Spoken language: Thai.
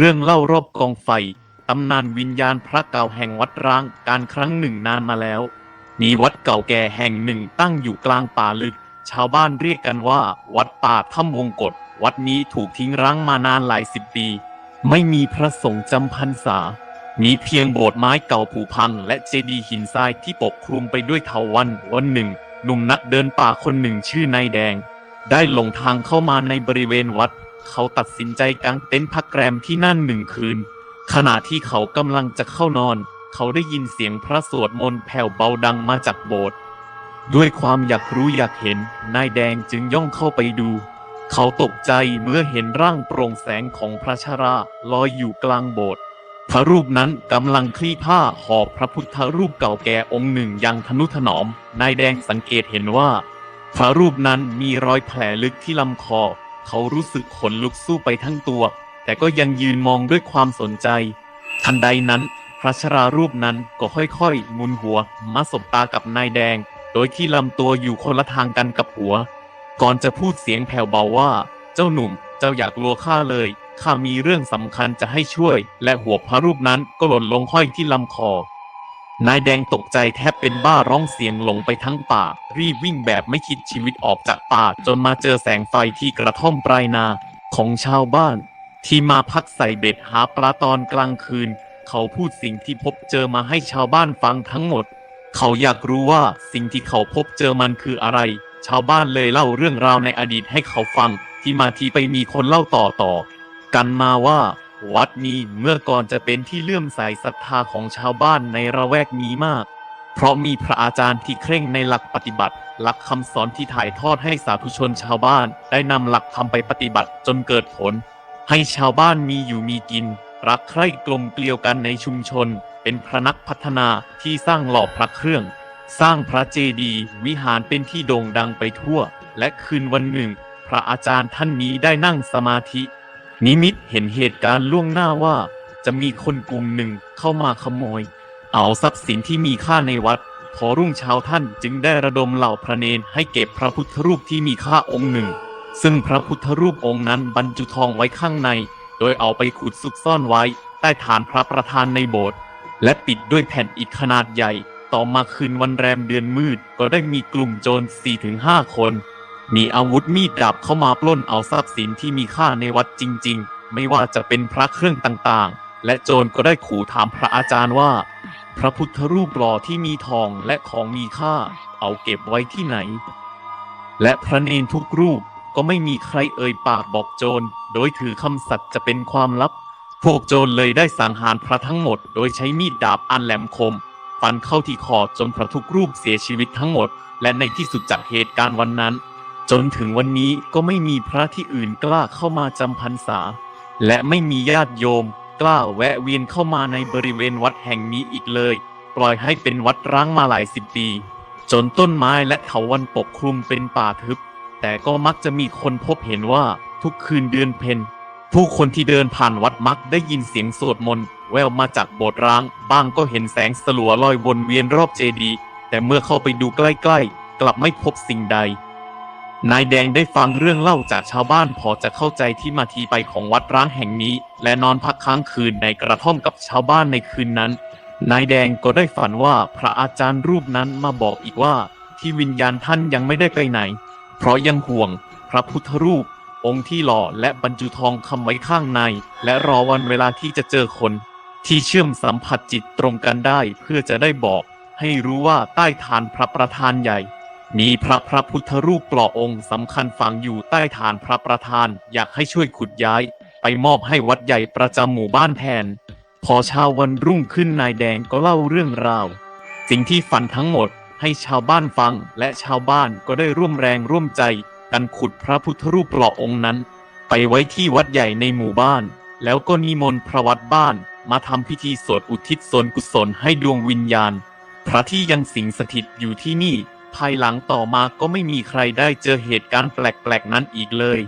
เรื่องเล่ารอบกองไฟ ตำนานวิญญาณพระเก่าแห่งวัดร้างการครั้งหนึ่งนานมาแล้ว มีวัดเก่าแก่แห่งหนึ่งตั้งอยู่กลางป่าลึก ชาวบ้านเรียกกันว่า วัดป่าถ้ำวงกฏวัดนี้ถูกทิ้งร้างมานานหลายสิบปี ไม่มีพระสงฆ์จำพรรษา มีเพียงโบสถ์ไม้เก่าผุพัง และเจดีย์หินทรายที่ปกคลุมไปด้วยเถาวันวันหนึ่งหนุ่มนักเดินป่าคนหนึ่งชื่อนายแดง ได้หลงทางเข้ามาในบริเวณวัด เขาตัดสินใจกางเต็นท์พักแรมที่นั่นหนึ่งคืน ขณะที่เขากำลังจะเข้านอน เขาได้ยินเสียงพระสวดมนต์แผ่วเบาดังมาจากโบสถ์ด้วยความอยากรู้อยากเห็น นายแดงจึงย่องเข้าไปดู เขาตกใจเมื่อเห็นร่างโปร่งแสงของพระชราลอยอยู่กลางโบสถ์พระรูปนั้นกำลังคลี่ผ้าห่อพระพุทธรูปเก่าแก่องค์หนึ่งอย่างทนุถนอม นายแดงสังเกตเห็นว่า พระรูปนั้นมีรอยแผลลึกที่ลำคอ เขารู้สึกขนลุกสู้ไปทั้งตัว แต่ก็ยังยืนมองด้วยความสนใจ ทันใดนั้น พระชรารูปนั้นก็ค่อยๆมุนหัวมาสบตากับนายแดง โดยที่ลำตัวอยู่คนละทางกันกับหัว ก่อนจะพูดเสียงแผ่วเบาว่า เจ้าหนุ่ม เจ้าอยากกลัวข้าเลยข้ามีเรื่องสำคัญจะให้ช่วย และหัวพระรูปนั้นก็หล่นลงห้อยที่ลำคอ นายแดงตกใจแทบเป็นบ้าร้องเสียงหลงไปทั้งป่า รีบวิ่งแบบไม่คิดชีวิตออกจากป่า จนมาเจอแสงไฟที่กระท่อมปลายนาของชาวบ้าน ที่มาพักใส่เบ็ดหาปลาตอนกลางคืน เขาพูดสิ่งที่พบเจอมาให้ชาวบ้านฟังทั้งหมด เขาอยากรู้ว่าสิ่งที่เขาพบเจอมันคืออะไร ชาวบ้านเลยเล่าเรื่องราวในอดีตให้เขาฟัง ที่มาที่ไปมีคนเล่าต่อต่อกันมาว่า วัดนี้เมื่อก่อนจะเป็นที่เลื่อมใสศรัทธาของชาวบ้านในระแวกนี้มาก เพราะมีพระอาจารย์ที่เคร่งในหลักปฏิบัติ หลักคำสอนที่ถ่ายทอดให้สาธุชนชาวบ้าน ได้นำหลักธรรมไปปฏิบัติจนเกิดผล ให้ชาวบ้านมีอยู่มีกิน รักใคร่กลมเกลียวกันในชุมชน เป็นพระนักพัฒนาที่สร้างหล่อพระเครื่อง สร้างพระเจดีย์วิหารเป็นที่โด่งดังไปทั่ว และคืนวันหนึ่ง พระอาจารย์ท่านนี้ได้นั่งสมาธิ นิมิตเห็นเหตุการณ์ล่วงหน้าว่า จะมีคนกลุ่มหนึ่งเข้ามาขโมย เอาทรัพย์สินที่มีค่าในวัด พอรุ่งเช้าท่านจึงได้ระดมเหล่าพระเนนให้เก็บพระพุทธรูปที่มีค่าองค์หนึ่ง ซึ่งพระพุทธรูปองค์นั้นบรรจุทองไว้ข้างใน โดยเอาไปขุดซุกซ่อนไว้ใต้ฐานพระประธานในโบสถ์และปิดด้วยแผ่นอิฐขนาดใหญ่ ต่อมาคืนวันแรมเดือนมืดก็ได้มีกลุ่มโจร4-5คน มีอาวุธมีดดาบเข้ามาปล้นเอาทรัพย์สินที่มีค่าในวัดจริง ๆ ไม่ว่าจะเป็นพระเครื่องต่างๆ และโจรก็ได้ขู่ถามพระอาจารย์ว่า พระพุทธรูปหล่อที่มีทองและของมีค่า เอาเก็บไว้ที่ไหน และพระเนนทุกรูปก็ไม่มีใครเอ่ยปากบอกโจร โดยถือคำสัตย์จะเป็นความลับ พวกโจรเลยได้สังหารพระทั้งหมด โดยใช้มีดดาบอันแหลมคม ฟันเข้าที่คอจนพระทุกรูปเสียชีวิตทั้งหมด และในที่สุดจากเหตุการณ์วันนั้น จนถึงวันนี้ก็ไม่มีพระที่อื่นกล้าเข้ามาจำพรรษา และไม่มีญาติโยม กล้าแวะเวียนเข้ามาในบริเวณวัดแห่งนี้อีกเลย ปล่อยให้เป็นวัดร้างมาหลายสิบปี จนต้นไม้และเถาวันปกคลุมเป็นป่าทึบ แต่ก็มักจะมีคนพบเห็นว่าทุกคืนเดือนเพ็ญผู้คนที่เดินผ่านวัดมักได้ยินเสียงสวดมนต์แววมาจากโบสถ์ร้าง บ้างก็เห็นแสงสลัวลอยวนเวียนรอบเจดีย์แต่เมื่อเข้าไปดูใกล้ๆ กลับไม่พบสิ่งใด นายแดงได้ฟังเรื่องเล่าจากชาวบ้านพอจะเข้าใจที่มาทีไปของวัดร้างแห่งนี้ และนอนพักค้างคืนในกระท่อมกับชาวบ้านในคืนนั้น นายแดงก็ได้ฝันว่าพระอาจารย์รูปนั้นมาบอกอีกว่า ที่วิญญาณท่านยังไม่ได้ไปไหน เพราะยังห่วง พระพุทธรูป องค์ที่หล่อและบรรจุทองคำไว้ข้างใน และรอวันเวลาที่จะเจอคน ที่เชื่อมสัมผัสจิตตรงกันได้เพื่อจะได้บอก ให้รู้ว่าใต้ฐานพระประธานใหญ่ มีพระพระพุทธรูปปล่อองค์สำคัญฝังอยู่ใต้ฐานพระประธาน อยากให้ช่วยขุดย้าย ไปมอบให้วัดใหญ่ประจำหมู่บ้านแทน พอเช้าวันรุ่งขึ้นนายแดงก็เล่าเรื่องราว สิ่งที่ฝันทั้งหมดให้ชาวบ้านฟัง และชาวบ้านก็ได้ร่วมแรงร่วมใจ กันขุดพระพุทธรูปปล่อองค์นั้น ไปไว้ที่วัดใหญ่ในหมู่บ้าน แล้วก็นิมนต์พระวัดบ้าน มาทำพิธีสวดอุทิศส่วนกุศลให้ดวงวิญญาณ พระที่ยังสิงสถิตอยู่ที่นี่ ภายหลังต่อมาก็ไม่มีใครได้เจอเหตุการณ์แปลกๆนั้นอีกเลย